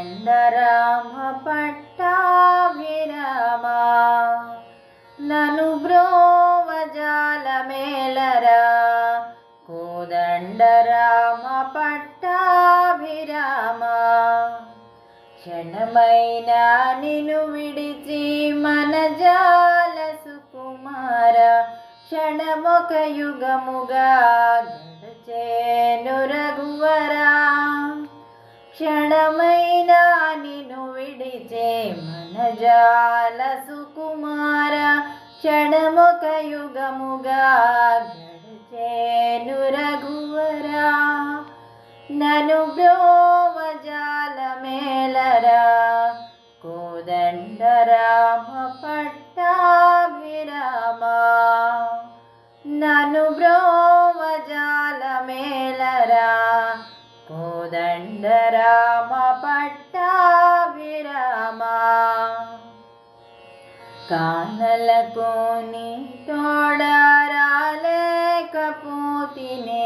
కోదండ రామ పట్టాభిరామా నను బ్రోవజాల మేలరా కోదండ రామ పట్టాభిరామా క్షణమైన నిను విడిచి మన జాల సుకుమార క్షణమొక యుగముగా గడిచేను యుగముగా గడిచేను రఘువరా. నను బ్రోమజాల మేలరా కోదండ రామ పట్టాభిరామా నను బ్రోమజాల మేలరా కోదండ రామ పట్టాభిరామా కానలకోని తోడరాలేకపోతినే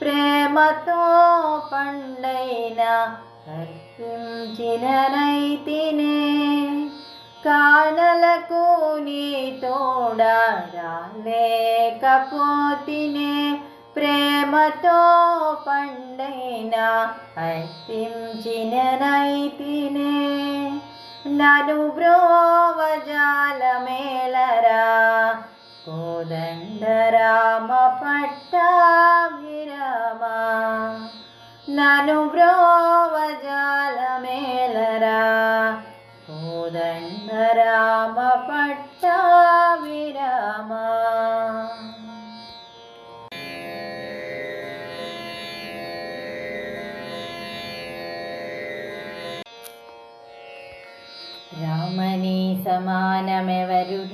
ప్రేమతో పండైన అర్పించినైతినే కానలకు నీ తోడరాలేకపోతినే ప్రేమతో పండైన అర్పించినైతినే నను బ్రోవజాల మేలరా కోదండరామ రామ పట్టాభిరామా నను బ్రోవజాల మేలరా కోదండ రామ పట్టాభిరామా రామని సమానమెవరురా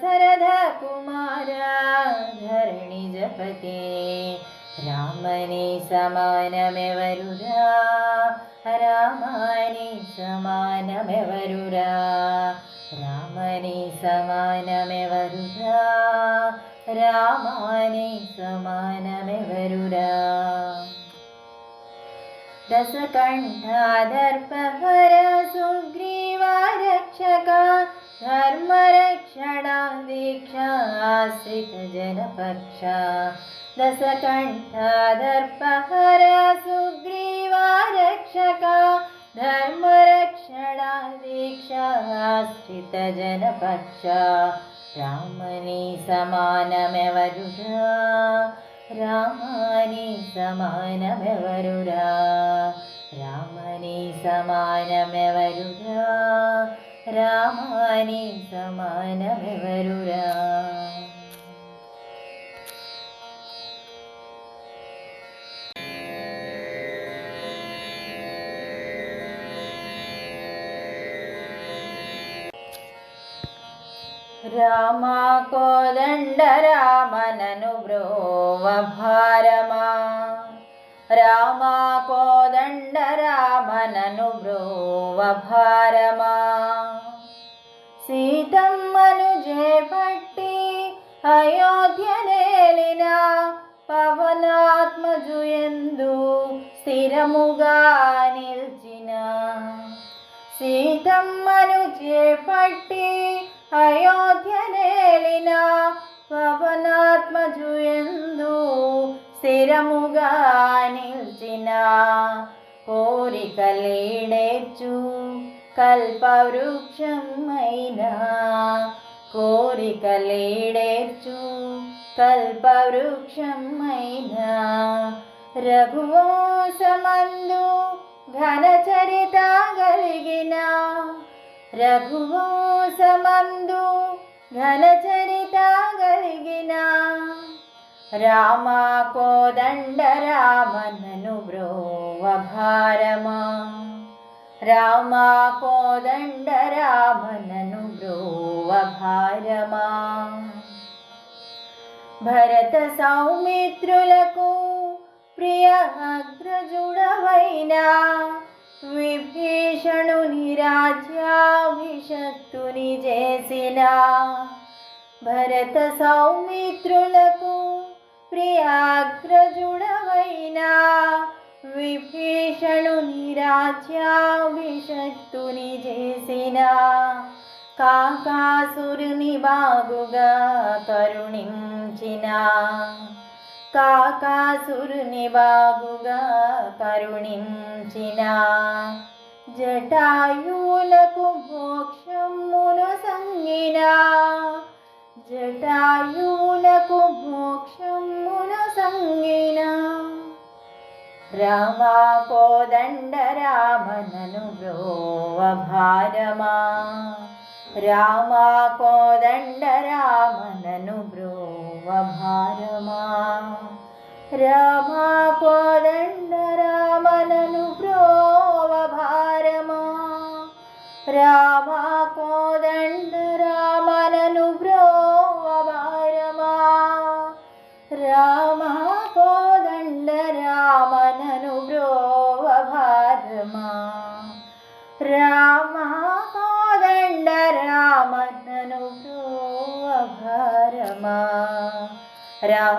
ശരദ കുമാര ധരണി ജപത്തെ രാമനെ സമാനമെവരുരാ രാമനെ സമാനമെവരുരാ രാമനെ സമാനമെവരുരാ രാമാനെ സമാനമെവരുരാ ദശകണ്ഠാദർപ്പഹര സുഗ്രീവാരക്ഷക ധർമ്മരക്ഷ श्रितजनपक्षा दशकण्ठा दर्पहरा सुग्रीवारक्षका धर्मरक्षणा देक्षा आश्रितजनपक्षा ब्राह्मणि समान मे वरुधा रामानि समान मे वरुरा ब्राह्मणी समान मे रामानि समान రామ కోదండ రామనను బ్రోవ భారమా రామ కోదండ రామనను బ్రోవ భారమా సీతమ్మను చేపట్టి అయోధ్య నేలిన పవనాత్మజు ఎందు స్థిరముగా నిల్చిన. సీతమ్మను చేపట్టి అయోధ్య నేలిన పవనాత్మ జుయందు స్థిరముగా నిల్చిన కోరికలీడేర్చు కల్పవృక్షమైన? కోరికలీడేర్చు కల్పవృక్షమైన? రఘువంశమందు ఘనచరితాగ రఘువంశమందు ఘనచరిత కలిగిన రామా కోదండ రామనను బ్రోవభారమా. రామా కోదండ రామనను బ్రోవభారమా. భరత సౌమిత్రులకు ప్రియ అగ్రజుడవైనా విభీషణుని రాజ్యాభిషక్తుని చేసిన. భరత సౌమిత్రులకు ప్రియాగ్రజుడవైనా విభీషణుని రాజ్యాభిషక్తుని చేసిన. కాకాసురుని బాగుగా కరుణించిన. కాకాసురుని బాబుగా కరుణించిన. జటాయులకు మోక్షమును సంగిన. జటాయులకు మోక్షమును సంగిన. రామా కోదండ రామనను బ్రోవ భారమా. రామా కోదండ రామనను బ్రో భారమా రామా రామ